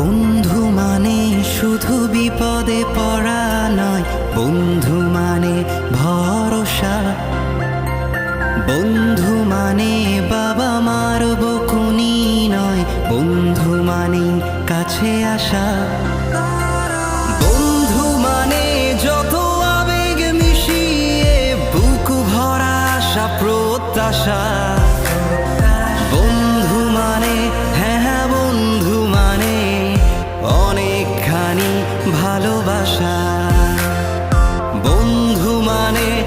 বন্ধু মানে শুধু বিপদে পড়া নয়, বন্ধু মানে ভরসা। বন্ধু মানে বাবা মার বকুনি নয়, বন্ধু মানে কাছে আসা। বন্ধু মানে যত মিশিয়ে ভরা আশা, প্রত্যাশা। ভালোবাসা। বন্ধু মানে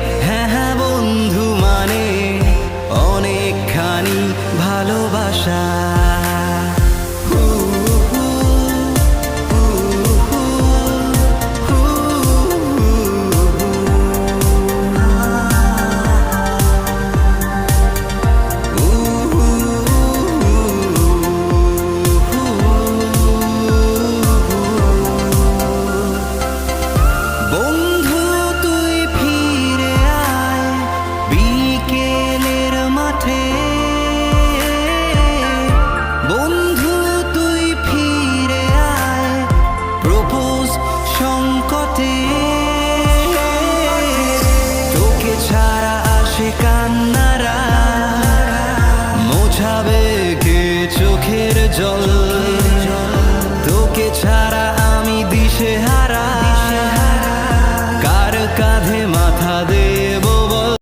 your love